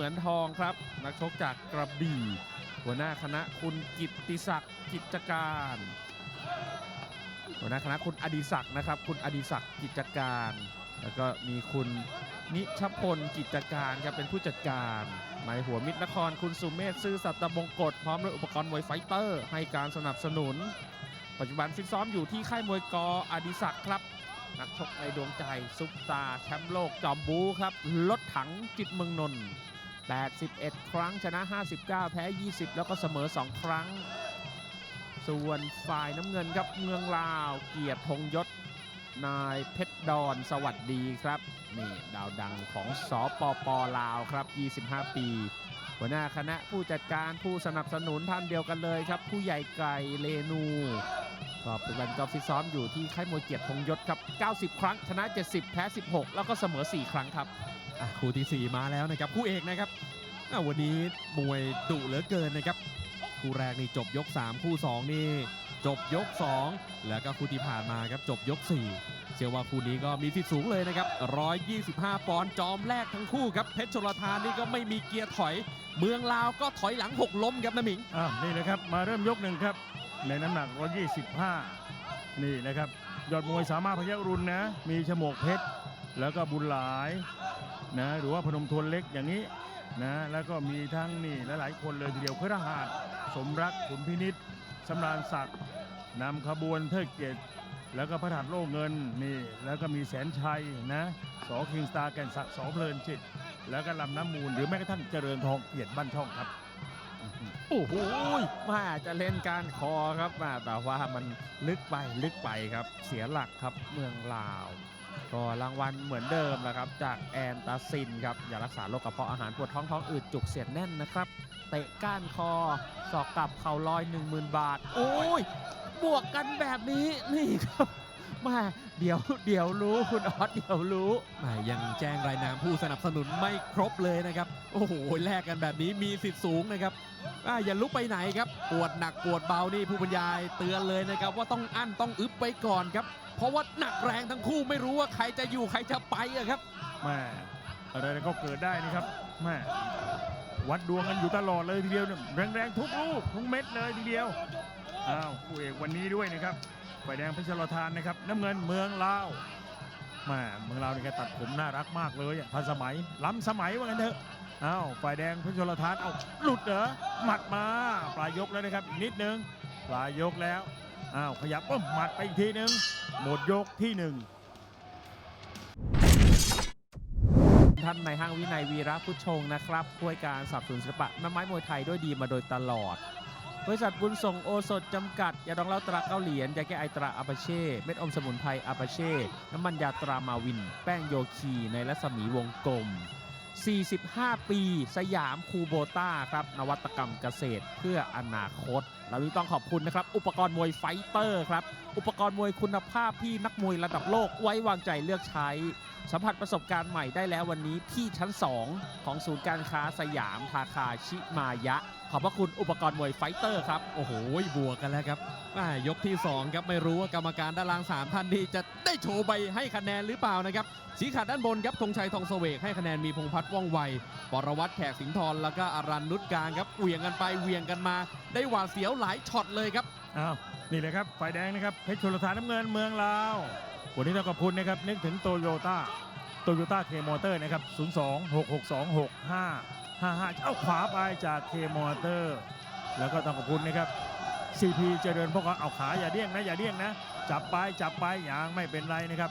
มือนทองครับ นักชกจากกระบี่ หัวหน้าคณะคุณกิตติศักดิ์กิจการ หัวหน้าคณะคุณอดิศักดิ์นะครับ คุณอดิศักดิ์กิจการ แล้วก็มีคุณนิชพลกิจการครับเป็นผู้จัดการหมายหัวมิตรนครคุณสุเมธซื่อสัตย์บงกฎพร้อมด้วยอุปกรณ์มวยไฟเตอร์ ให้การสนับสนุน ปัจจุบันฟิตซ้อมอยู่ที่ค่ายมวยกออดิศักดิ์ครับนักชกในดวงใจ ซุปตาร์แชมป์โลกจอมบูครับรถถังจิตเมืองนนท์ 81 ครั้งชนะ 59 แพ้ 20 แล้วก็เสมอ 2 ครั้ง ส่วนฝ่ายน้ำเงินครับเมืองลาว เกียรติธงยศ นายเพชรดอนสวัสดีครับ นี่ดาวดังของสอปปลาวครับ 25 ปี หัวหน้าคณะผู้จัดการผู้สนับสนุนท่านเดียวกันเลยครับ ผู้ใหญ่ไก่เลนูก็ปัจจุบันก็ฟิตซ้อมอยู่ที่ค่ายมวยเกียรติธงยศครับ 90 ครั้งชนะ 70 แพ้ 16 แล้วก็เสมอ 4 ครั้งครับ อะคู่ที่ 4 มาแล้วนะครับคู่เอกนะครับอะวันนี้มวยดุเหลือเกินนะครับคู่แรกนี่จบยก 3 คู่ 2 นี่จบยก 2 แล้วก็คู่ที่ผ่านมาครับจบยก 4 เชื่อว่าคู่นี้ก็มีสิทธิ์สูงเลยนะครับ 125 ปอนด์จอมแรกทั้งคู่ครับเพชรชลทานนี่ก็ไม่มีเกียร์ถอย เมืองลาวก็ถอยหลังหกล้มครับนะหมิงอ่านี่นะครับมาเริ่มยกหนึ่งครับในน้ำหนัก 125 นี่นะครับยอดมวยสามารถพยักรุณนะ มีฉมวกเพชร แล้วก็บุญหลายนะหรือว่าพนมทวนเล็กอย่างนี้นะแล้วก็มีทั้งนี่หลายๆคนเลยทีเดียวเพื่อทหารสมรักขุนพินิษสำราญศักดิ์นำขบวนเทิดเกียรติแล้วก็พระธาตุโล่เงินนี่แล้วก็มีแสนชัยนะสอคิงสตาร์แก่นศักดิ์สอเพลินจิต แล้วก็ลำน้ำมูลหรือแม้กระทั่งเจริญทองเกียรติบ้านช่องครับโอ้โหมาจะเล่นการคอครับมาแต่ว่ามันลึกไปลึกไปครับเสียหลักครับเมืองลาว ก็รางวัลเหมือนเดิมนะครับ จากแอนตาซินครับอย่ารักษาโรคกระเพาะอาหารปวดท้องท้องอืดจุกเสียดแน่นนะครับ เตะก้านคอสอกกลับเข่าลอย 10,000 บาท โอ้ย บวกกันแบบนี้นี่ครับ มาเดี๋ยวเดี๋ยวรู้คุณออสเดี๋ยวรู้แหม่ยังแจ้งรายนามผู้สนับสนุนไม่ครบเลยนะครับ โอ้โหแลกกันแบบนี้มีสิทธิ์สูงนะครับอ่าอย่าลุกไปไหนครับปวดหนักปวดเบานี่ผู้บรรยายเตือนเลยนะครับว่าต้องอั้นต้องอึบไว้ก่อนครับ เพราะว่าหนักแรงทั้งคู่ไม่รู้ว่าใครจะอยู่ใครจะไปอะครับแม่อะไรก็เกิดได้นี่ครับแม่วัดดวงกันอยู่ตลอดเลยทีเดียวเนี่ยแรงๆทุกลูกทุกเม็ดเลยทีเดียวอ้าวคู่เอกวันนี้ด้วยนะครับ ฝ่ายแดงเพชรลทานนะครับ น้ำเงินเมืองลาวแม่เมืองลาวนี่แกตัดผมน่ารักมากเลยอะทันสมัย ล้ำสมัยว่างั้นเถอะอ้าวฝ่ายแดงเพชรลทานเอาหลุดเหรอหมัดมาปลายยกแล้วนะครับอีกนิดนึงปลายยกแล้วอ้าวขยับปุ๊บหมัดไปอีกทีนึงหมดยกที่หนึ่งท่านในายห้างวินัยวีระพุชงนะครับช่วยการสับสนุนศิลปะแม่ไม้มวยไทยด้วยดีมาโดยตลอด บริษัทบุญส่งโอสถจำกัด ยาดองเล้าตราเก้าเหรียญยาแก้ไอตราอาปาเช่ เม็ดอมสมุนไพรอาปาเช่ น้ำมันยาตรามาวิน แป้งโยคีในรัศมีวงกลม 45 ปี สยามคูโบต้าครับ นวัตกรรมเกษตรเพื่ออนาคต เรานี้ต้องขอบคุณนะครับ อุปกรณ์มวยไฟเตอร์ครับ อุปกรณ์มวยคุณภาพที่นักมวยระดับโลกไว้วางใจเลือกใช้ สัมผัสประสบการณ์ใหม่ได้แล้ววันนี้ที่ชั้น 2 ของศูนย์การค้าสยามทาคาชิมายะ ขอบพระคุณอุปกรณ์มวยไฟเตอร์ครับ โอ้โหบวกกันแล้วครับอ่ายกที่ 2 ครับ ไม่รู้ว่ากรรมการด้านล่าง 3 ท่านนี้จะได้โชว์ใบให้คะแนนหรือเปล่านะครับสีขาดด้านบนครับธงชัยทองเสวกให้คะแนนมีพงษ์พัฒน์ว่องไวปรวัตรแขกสิงห์ทองแล้วก็อารันนุชการครับเหวี่ยงกันไปเหวี่ยงกันมา ได้หวาดเสียวหลายช็อตเลยครับอ้าว นี่เลยครับฝ่ายแดงนะครับเพชรชลทานน้ำเงินเมืองลาววันนี้ต้องขอบคุณนะครับนึกถึงโตโยต้าโตโยต้าเคมอเตอร์นะครับ 0 2 6 6 2 6 5 5 5เอาขวาไปจากเคมอเตอร์ แล้วก็ต้องขอบคุณนะครับ CP เจริญพวกเขาเอาขาอย่าเดี้ยงนะอย่าเดี้ยงนะ จับไปจับไปอย่างไม่เป็นไรนะครับ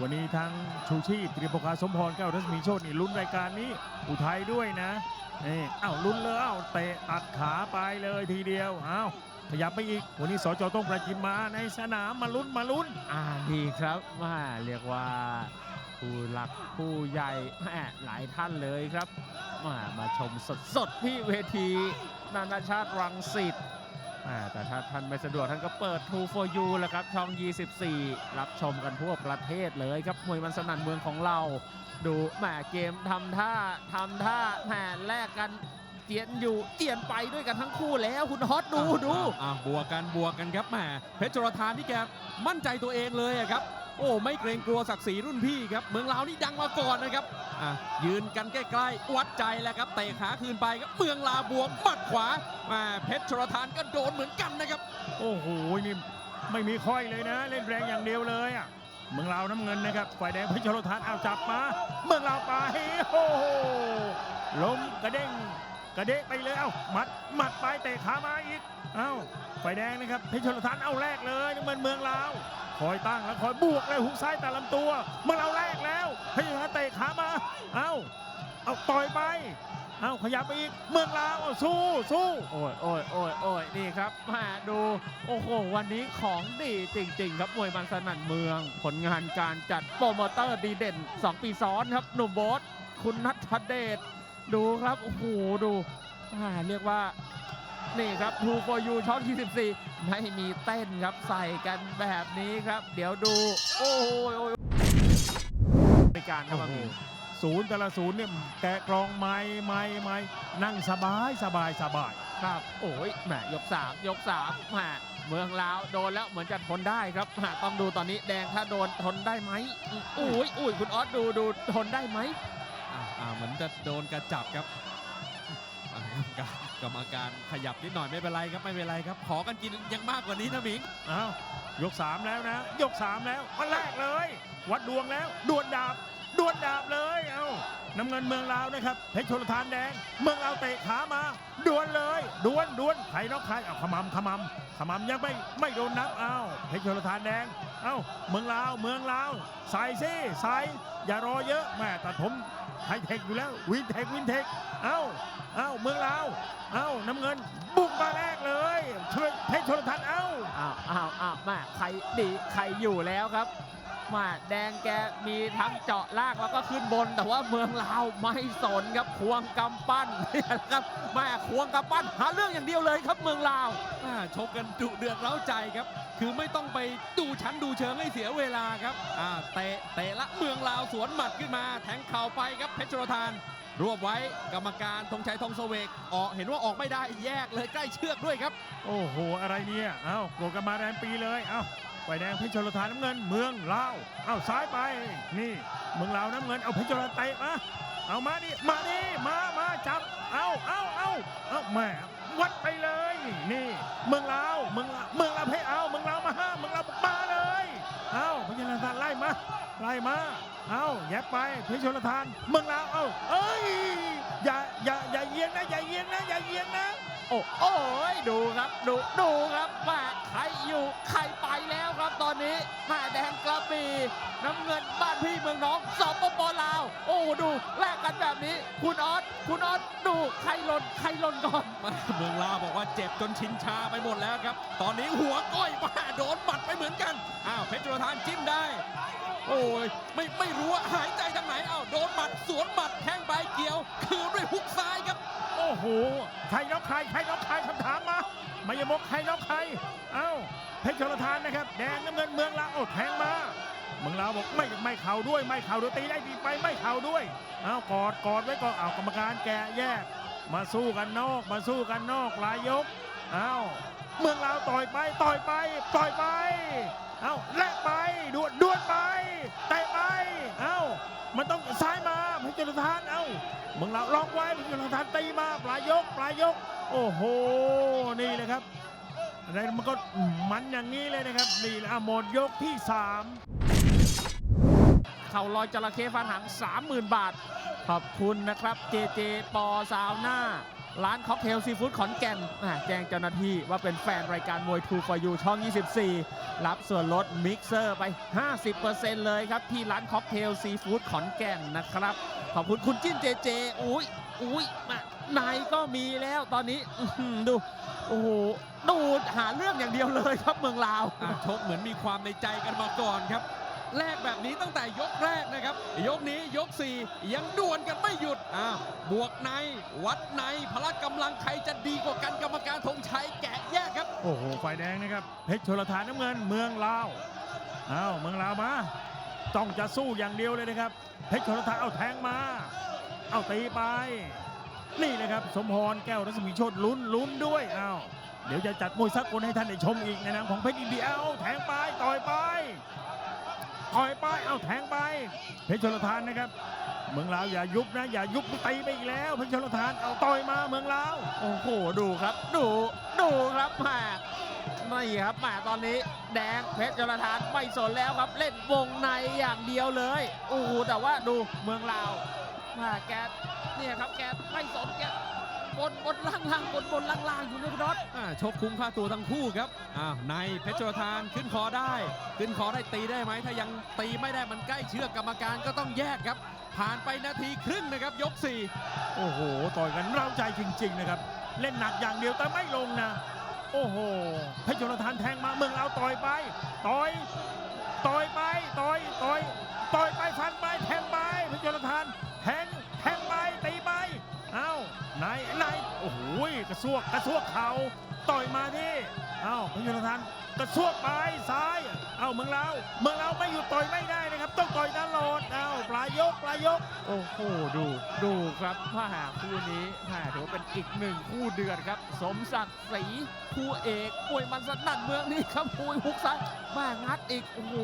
วันนี้ทั้งชูชีพตรีปกาสมพรแก้วรัศมีโชตนี่ลุ้นรายการนี้อุทัยด้วยนะนี่เอ้าลุ้นเลยเอ้าเตะตัดขาไปเลยทีเดียวเอ้า ขยับไปอีก วันนี้สจต้องประจิมมาในสนามมาลุ้นมาลุ้น อ่าดีครับมาเรียกว่าผู้หลักผู้ใหญ่แม่หลายท่านเลยครับมามาชมสดๆที่เวทีนานาชาติรังสิตอ่แต่ถ้าท่านไม่สะดวกท่านก็เปิด True for You แหละครับช่อง 24 รับชมกันทั่วประเทศเลยครับมวยมันสนั่นเมืองของเรา ดูแหมเกมทำท่าทำท่าแหมแลกกัน เตียนอยู่เตียนไปด้วยกันทั้งคู่แล้วคุณฮอตดูดูอะอะบวกกันบวกกันครับแหมเพชรจรทานที่แกมั่นใจตัวเองเลยอะครับ โอ้ไม่เกรงกลัวศักดิ์ศรีรุ่นพี่ครับ เมืองลาวนี่ดังมาก่อนนะครับอะยืนกันใกล้ๆวัดใจแล้วครับเตะขาคืนไปครับเมืองลาวบวกหมัดขวามาเพชรชลทานก็โดนเหมือนกันนะครับ โอ้โหนี่ไม่มีค่อยเลยนะ เล่นแรงอย่างเดียวเลยอะเมืองลาวน้ำเงินนะครับฝ่ายแดงเพชรโลทานเอาจับมา เมืองลาวไปโอ้โหล้มกระเด้ง กระเดะไปเลยเอ้าหมัดหมัดไปเตะขามาอีกเอ้าฝ่ายแดงนะครับเพชรโลทานเอาแรกเลยน้ำเงินเมืองลาวคอยตั้งแล้วคอยบวกเลยหุกซ้ายแต่ลำตัวเมืองลาวแรกแล้วเพชรโลทานเตะขามาเอ้าเอาต่อยไปเอ้าขยับไปอีกเมืองลาวสู้สู้โอ้ยโอ้ยโอ้ยโอ้ยนี่ครับมาดูโอ้โหวันนี้ของดีจริง ๆ ครับมวยมันสนั่นเมือง ผลงานการจัดโปรโมเตอร์ดีเด่น 2 ปีซ้อนครับหนุ่มโบ๊ทคุณนัทเดช ดูครับ โอ้โห ดูอ่าเรียกว่า นี่ครับ True for You ช่อง24 ไม่มีเต้นครับใส่กันแบบนี้ครับ เดี๋ยวดู โอ้โหโอ้ยในการครับมามีศูนย์แต่ละศูนย์เนี่ยแกะกรองไม้ไม้ไม้นั่งสบายสบายสบายครับ โอ้ยแหมยก3ยก3แหมเมืองลาวโดนแล้วเหมือนจะทนได้ครับแหมต้องดูตอนนี้แดงถ้าโดนทนได้ไหมอุ้ยอุ้ยคุณออสดูดูทนได้ไหม อ่าเหมือนจะโดนกระจับครับกรรมการกรรมการขยับนิดหน่อยไม่เป็นไรครับไม่เป็นไรครับ ขอกันกินยังมากกว่านี้นะมิงอ้าวยก 3 แล้วนะ ยก 3 แล้วมันแรกเลย วัดดวงแล้วดวลดาบดวลดาบเลยเอ้าน้ำเงินเมืองลาวนะครับเพชรชลทานแดง เมืองลาวเตะขามาดวลเลยดวลดวลใครนอกใครเอาขมำขมำขมำยังไม่ไม่โดนนับเอ้าเพชรชลทานแดงเอ้าเมืองลาวเมืองลาวใส่สิใส่อย่ารอเยอะแม่แต่ผม ไฮเทคอยู่แล้ววินเทควินเทคเอ้าเอ้าเมืองลาวเอ้าน้ำเงินบุกมาแรกเลยช่วยเพชรชลทานเอ้าอ้าวอ้าวอ้าวแม่ใครดีใครอยู่แล้วครับแมาแดงแกมีทั้งเจาะล่างแล้วก็ขึ้นบน แต่ว่าเมืองลาวไม่สนครับควงกำปั้นเนี่ยนะครับแม่ควงกำปั้นหาเรื่องอย่างเดียวเลยครับเมืองลาวอ่าชกกันดุเดือดเร้าใจครับ คือไม่ต้องไปดูชั้นดูเชิงให้เสียเวลาครับอ่าเตะเตะละเมืองลาวสวนหมัดขึ้นมา แทงเข่าไปครับเพชรโชลทาน รวบไว้กรรมการธงชัยทองเสวกออกเห็นว่าออกไม่ได้แยกเลยใกล้เชือกด้วยครับ โอ้โห อะไรเนี่ยเอ้าโกรธกันมาแรมปีเลยเอ้าไฟแดงเพชรชลทานน้ำเงินเมืองลาวเอ้าซ้ายไปนี่เมืองลาวน้ำเงินเอาเพชรชลทานเตะมาเอามาดิมาดิมามาจับเอาเอาเอาเอาแม่ วัดไปเลย นี่ เมืองลาวเมืองลาวเมืองลาวให้เอาเมืองลาวมาห้าเมืองลาวมาเลยเอาพชรชลทานไล่มาไล่มาเอาแยบไปเพชรชลทาน เมืองลาวเอาเอ้ยอย่าอย่าอย่าเอียงนะอย่าเอียงนะอย่าเอียงนะโอ้โอ้ยดูครับดูดูครับแม่ใครอยู่ใครไปแล้วครับตอนนี้แม่แดงกระบี่น้ำเงินบ้านพี่เมืองน้องส ดูแลกกันแบบนี้ คุณออสคุณออสดูใครหล่นใครหล่นก่อน เมืองลาวบอกว่าเจ็บจนชินชาไปหมดแล้วครับ ตอนนี้หัวก้อยมาโดนหมัดไปเหมือนกัน อ้าวเพชรจุลธานจิ้มได้ โอ้ยไม่ไม่รู้ว่าหายใจทางไหนอ้าวโดนหมัดสวนหมัดแข้งใบเกี่ยว คืนด้วยฮุกซ้ายครับ โอ้โหใครน็อกใครใครน็อกใครคำถามมาไม่ยมกใครน็อกใครเอ้าเพชรชลทานนะครับ แดงน้ำเงินเมืองลาวโอ้แทงมา เมืองลาวบอกไม่ไม่เข่าด้วยไม่เข่าด้วยตีได้ตีไปไม่เข่าด้วยเอ้ากอดกอดไว้ก่อนเอากรรมการแกะแยก มาสู้กันนอกมาสู้กันนอกลายยกเอ้าเมืองลาวต่อยไปต่อยไปต่อยไปเอ้าแลกไปดวลดวลไปเตะไปเอ้ามันต้องซ้ายมาเพชรชลทานเอ้าเมืองลาวล็อกไว้เพชรชลทานตีมาปลายยกปลายยก โอ้โหนี่เลยครับ อะไรมันก็มันอย่างนี้เลยนะครับ นี่แหละหมดยกที่ 3 เข่าลอยจระเข้ฟันหาง30,000 บาท ขอบคุณนะครับ เจเจปอซาวหน่าร้านค็อกเทลซีฟู้ดขอนแก่นแจ้งเจ้าหน้าที่ว่าเป็นแฟนรายการมวยทูฟอยูช่อง 24 รับส่วนลดมิกเซอร์ไป 50%เลยครับ ที่ร้านค็อกเทลซีฟู้ดขอนแก่นนะครับ ขอบคุณคุณจิ้นเจเจอุ้ยอุ้ยมาในก็มีแล้วตอนนี้ดู โอ้โห ดูหาเรื่องอย่างเดียวเลยครับเมืองลาวอะชกเหมือนมีความในใจกันมาก่อนครับแรกแบบนี้ตั้งแต่ยกแรกนะครับ ยกนี้ยก 4 ยังดวลกันไม่หยุดอ้าวบวกในวัดในพละกำลังใครจะดีกว่ากันกรรมการธงชัยแกะแยกครับ โอ้โหฝ่ายแดงนะครับเพชรชลทานน้ำเงินเมืองลาวเอ้าเมืองลาวมาต้องจะสู้อย่างเดียวเลยนะครับ เพชรชลทานเอาแทงมา เอาตีไป นี่นะครับ สมพรแก้วรัศมีโชตลุ้นลุ้นด้วยเอ้า เดี๋ยวจะจัดมวยสักคนให้ท่านได้ชมอีกในนามของเพชรอินเดียเอาแทงไปต่อยไปต่อยไปเอาแทงไป เพชรชลทานนะครับ เมืองลาวอย่ายุบนะ อย่ายุบตีไปอีกแล้ว เพชรชลทานเอาต่อยมาเมืองลาวโอ้โหดูครับ ดูดูครับแหมาไม่ครับแหมาตอนนี้แดงเพชรจรทานไม่สนแล้วครับ เล่นวงในอย่างเดียวเลยโอ้โหแต่ว่าดูเมืองลาวแหมาแกเนี่ยครับแกไม่สนแก บนบนล่างล่างบนบนล่างล่างอยู่นะคุณน็อตอ่าชกคุ้มค่าตัวทั้งคู่ครับอ้าวในเพชรโจทานขึ้นคอได้ ขึ้นคอได้ตีได้ไหมถ้ายังตีไม่ได้มันใกล้เชือกกรรมการก็ต้องแยกครับ ผ่านไปนาทีครึ่งนะครับ ยก4โอ้โห ต่อยกันเร้าใจจริง ๆ นะครับ เล่นหนักอย่างเดียวแต่ไม่ลงนะ โอ้โหเพชรชลทานแทงมาเมืองลาวต่อยไป ต่อยต่อยไปต่อยต่อยต่อยไปฟันไปแทงไปเพชรชลทานแทง นายนายโอ้โหกระซวกกระซวกเขาต่อยมาที่เอ้าพยุรชลทาน กระซวกไปซ้าย เอ้าเมืองลาวเมืองลาวไม่หยุดต่อยไม่ได้นะครับ ต้องต่อยตลอดเอ้าปลายยกปลายยก โอ้โหดูดูครับว่าคู่นี้แหม่ถือว่าเป็นอีกหนึ่งคู่เดือดครับ สมศักดิ์ศรีคู่เอกมวยมันสนั่นเมืองนี้ครับมวยฮุกซ้ายแม่งัดอีกโอ้โห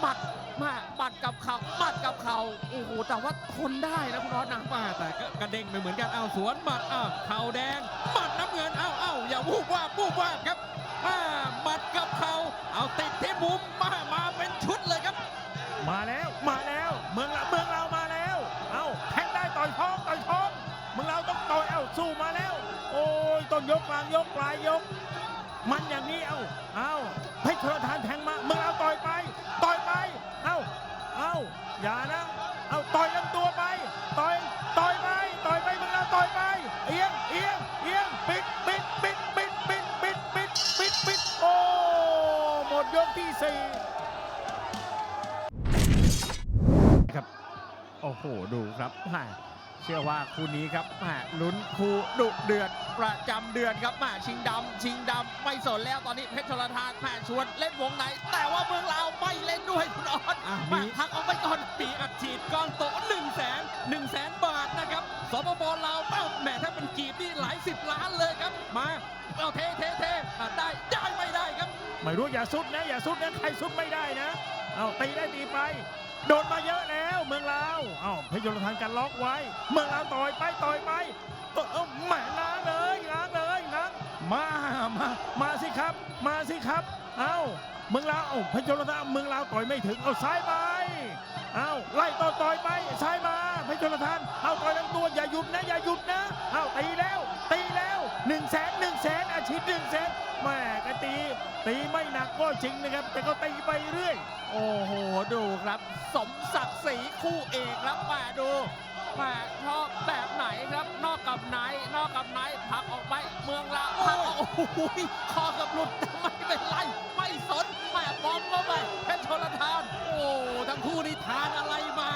หมัดแม่หมัดกับเข่าหมัดกับเข่าโอ้โหแต่ว่าทนได้นะคุณน็อตนะมาแต่ก็กระเด้งไปเหมือนกันอ้าวสวนหมัดอ้าวเข่าแดงหมัดน้ำเงินอ้าวอ้าวอย่าวูบวาบวูบวาบครับ มาหมัดกับเข่าเอาติดที่มุมมามาเป็นชุดเลยครับ มาแล้วมาแล้ว เมืองเราเมืองเรามาแล้ว เอ้าแทงได้ต่อยท้องต่อยท้องเมืองเราต้องต่อยเอ้าสู้มาแล้ว โอ้ยต้นยกกลางยกปลายยก มันอย่างนี้เอ้าเอ้าเพชรชลทานแทงมาเมืองเราต่อยไป ต่อยไป เอ้าเอ้าอย่านะ เอ้าต่อยลำตัวไป อ้โหดูครับแหม่เชื่อว่าคู่นี้ครับแหม่ลุ้นคู่ดุเดือดประจำเดือนครับแหม่ชิงดำชิงดำไม่สนแล้วตอนนี้เพชรชลทานแหม่ชวนเล่นวงในแต่ว่าเมืองลาวไม่เล่นด้วยคุณออสอะแหม่มีพักออกไปก่อนปีอัดฉีดก้อนโต1นึ่งแสนหนึ่งแสนบาทนะครับสปปลาวเป้าแหมถ้าเป็นกีบนี่หลายสิบล้านเลยครับมาเอาเทเทเทอะได้ได้ไม่ได้ครับ ไม่รู้อย่าสุดนะอย่าสุดนะใครสุดไม่ได้นะเอาตีได้ตีไป โดนมาเยอะแล้วเมืองลาวเอาพยลทานกันล็อกไว้ เมืองลาวต่อยไปต่อยไปเออเออแหมล้างเลยล้างเลยล้างมามามาสิครับ มาสิครับ เอาเมืองลาวเอาพยลทานเมืองลาวต่อยไม่ถึงเอาซ้ายไปเอ้าไล่ต่อต่อยไปซ้ายมา พยลทานเอาต่อยลำตัวอย่าหยุดนะ อย่าหยุดนะเอาตีแล้ว ตีแล้วหนึ่งแสนหนึ่งแสนอาชีพหนึ่งแสนแม่ก็ตี ตีไม่หนักก็จริงนะครับ แต่ก็ตีไปเรื่อย โอ้โห ดูครับ สมศักดิ์ศรีคู่เอกครับแหม่ดูแหม่ชอบแบบไหนครับ นอกกับไหน นอกกับไหนผลักออกไปเมืองลาวผลักออกโอ้โหคอกับหลุดแต่ไม่เป็นไร ไม่สนแหม่บอมเข้าไปเพชรชลทาน โอ้ทั้งคู่นี่ทานอะไรมา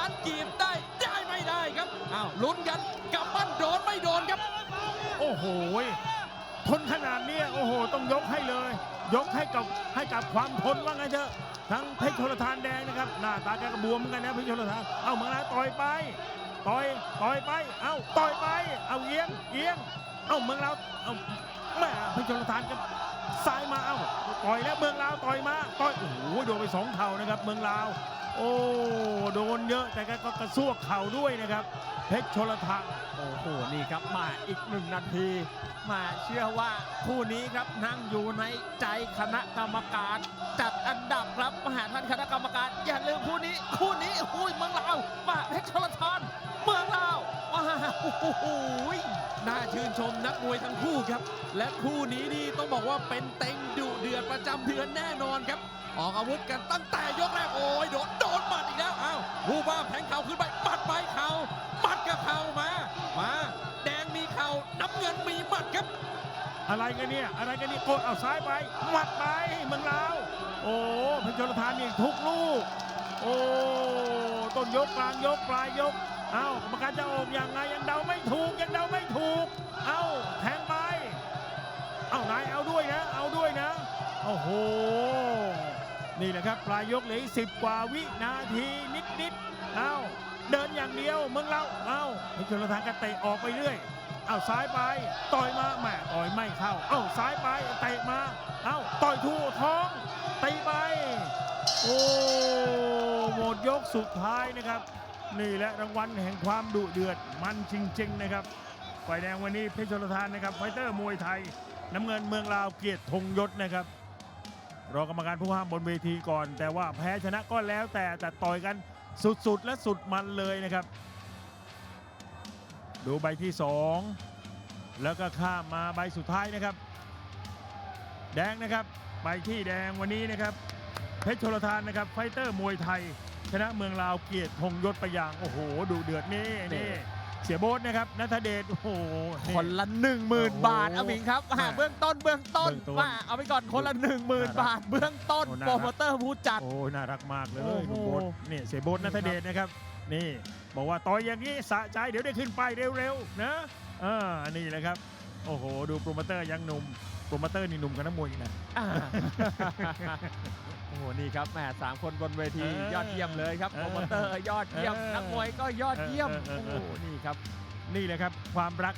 ล้านกีบได้ได้ไม่ได้ครับอ้าวลุ้นกันกำปั้นโดนไม่โดนครับ โอ้โหทนขนาดเนี้ยโอ้โห ต้องยกให้เลย ยกให้กับให้กับความทนว่าไงเถอะทั้งเพชรชลทานแดงนะครับหน้าตาแกก็บวมเหมือนกันนะเพชรชลทานเอาเมืองลาวต่อยไปต่อยต่อยไปเอาต่อยไปเอาเอียงเอียงเอาเมืองลาวเอาแม่เพชรชลทานกันซ้ายมาเอาต่อยแล้วเมืองลาวต่อยมาต่อยโอ้โหโดนไปสองเข่านะครับเมืองลาว โอ้โดนเยอะแต่ก็กระซวกเข่าด้วยนะครับ เพชรชลทานโอ้โหนี่ครับมาอีกหนึ่งนาที มาเชื่อว่าคู่นี้ครับนั่งอยู่ในใจคณะกรรมการ จัดอันดับครับมหาท่านคณะกรรมการ อย่าลืมคู่นี้ คู่นี้หุ้ยเมืองลาวมาเพชรชลทานเมืองลาวว้าวโอ้โหน่าชื่นชมนักมวยทั้งคู่ครับ และคู่นี้นี่ต้องบอกว่าเป็นเต็งดุเดือดประจำเดือนแน่นอนครับ ออกอาวุธกันตั้งแต่ยกแรกโอ้ยโดนโดนหมัดอีกแล้วอ้าววูบ้าแทงเข่าขึ้นไปหมัดไปเข่าหมัดกับเข่ามา มา แดงมีเข่าน้ำเงินมีหมัดครับ อะไรกันเนี่ยอะไรกันเนี่ยกดเอาซ้ายไปหมัดไปเมืองลาวโอ้เพชรชลทานนี่ทุกลูก โอ้ต้นยกกลางยกปลายยก เอ้ากรรมการจะออกยังไงยังเดาไม่ถูกยังเดาไม่ถูก เอ้าแทงไป เอ้านายเอาด้วยนะ เอาด้วยนะโอ้โห นี่แหละครับปลายยกเหลืออีกสิบกว่าวินาทีนิดๆเอ้าเดินอย่างเดียวเมืองเราเอ้าเพชรชลทานก็เตะออกไปเรื่อยเอาซ้ายไปต่อยมาแหม่ต่อยไม่เข้า เอ้าซ้ายไปเตะมาเอ้าต่อยทู่ท้องตีไป โอ้หมดยกสุดท้ายนะครับ นี่แหละรางวัลแห่งความดุเดือดมันจริง ๆ นะครับฝ่ายแดงวันนี้เพชรชลทานนะครับไฟเตอร์มวยไทย น้ำเงินเมืองลาวเกียรติธงยศนะครับ รอกรรมการผู้ห้ามบนเวทีก่อน แต่ว่าแพ้ชนะก็แล้วแต่แต่ต่อยกันสุดๆและสุดมันเลยนะครับ ดูใบที่ 2 แล้วก็ข้ามมาใบสุดท้ายนะครับ แดงนะครับใบที่แดงวันนี้นะครับ เพชรชลทานนะครับไฟเตอร์มวยไทย ชนะเมืองลาวเกียรติธงยศไปอย่าง โอ้โห ดูเดือดนี่นี่ เสียโบ๊ทนะครับนัทเดชโอ้โหนี่คนละ1 0,000 บาทโอ้โหอาหมิงครับแม่อ่าเบื้องต้นเบื้องต้นเบื้องต้นว่าเอาไปก่อนคนละ1 0,000 บาท เบื้องต้นโอ้น่าโปรัรกโมเตอร์ผู้จัด โอ้ยน่ารักมากเลยโอ้โหลุงโบ๊ทนี่เสียโบ๊ทนัทเดชนะครับ นี่ บอกว่าต่อยอย่างนี้สะใจเดี๋ยวได้ขึ้นไปเร็วๆนะอ่านี่แหละครับ โอ้โห ดูโปรโมเตอร์ยังหนุ่มโปรโมเตอร์นี่หนุ่มกับนักมวยอีกนะ อ่า โอ้โหนี่ครับแหมสามคนบนเวทีเออยอดเยี่ยมเลยครับเอโปอรโมเตอร์ยอดเยี่ยมเออ นักมวยก็ยอดเยี่ยมเออเออเอโอ้อโหนี่ครับ นี่แหละครับ ความรัก